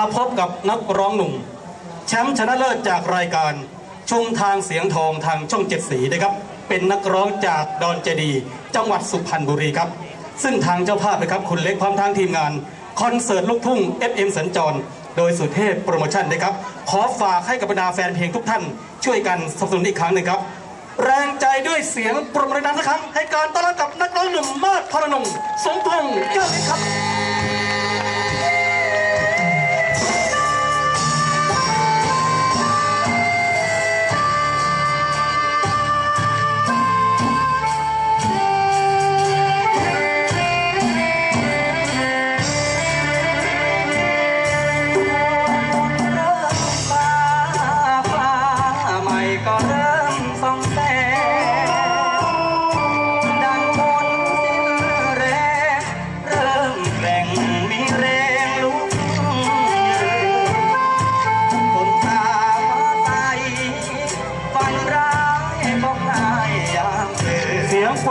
มาพบกับนักร้องหนุ่ม แชมป์ชนะเลิศจากรายการชุมทางเสียงทองทางช่องเจ็ดสีนะครับ เป็นนักร้องจากดอนเจดี จังหวัดสุพรรณบุรีครับ ซึ่งทางเจ้าภาพนะครับคุณเล็กพร้อมทางทีมงาน คอนเสิร์ตลูกทุ่ง FM สัญจร โดยสุเทพโปรโมชั่นนะครับ ขอฝากให้กับบรรดาแฟนเพลงทุกท่าน ช่วยกันสนับสนุนอีกครั้งหนึ่งครับ แรงใจด้วยเสียงปรบมือดังนะครับให้การต้อนรับกับนักร้องหนุ่มมาดพรนงสมพงษ์เจ้าฤทธิ์ครับ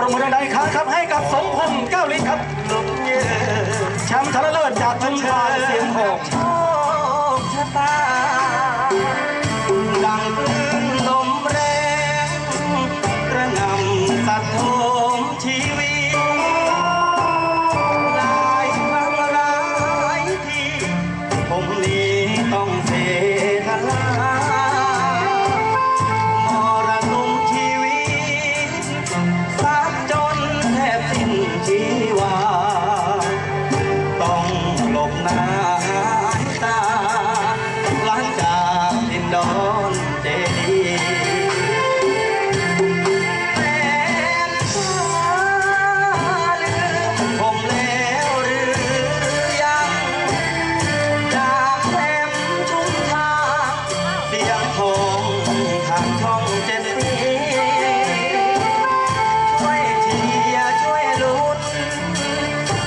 งปรบมือดังๆอีกครั้งครับให้กับสมพงษ์เก้าลิศครับแชมป์ชนะเลิศจากชุมทาเสียงทองโชะตาดัง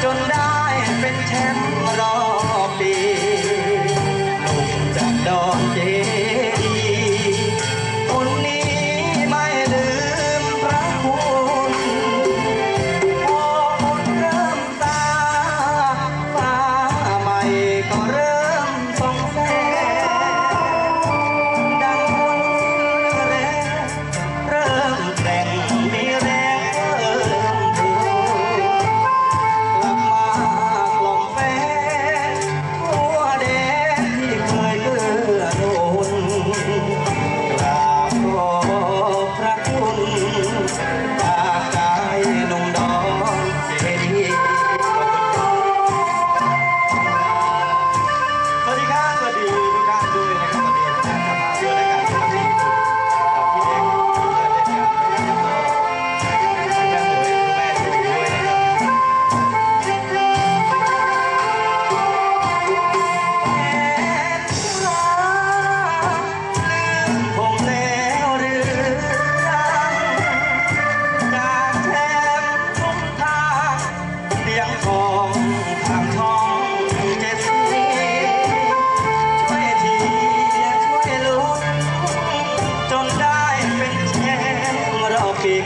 จน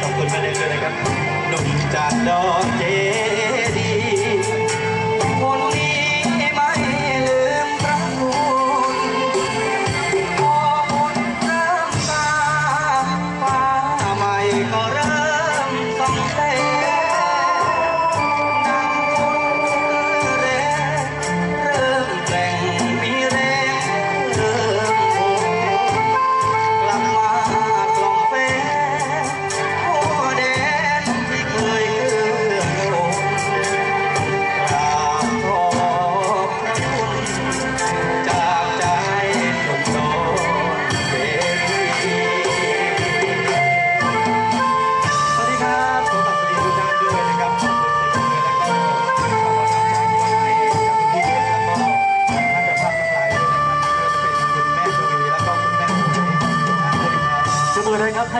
ขอบคุณมาเลยด้วยนะครับหนุ่มจากดอกเจดีย์คน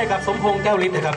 ให้กับสมพงษ์แก้วฤทธิ์นะครับ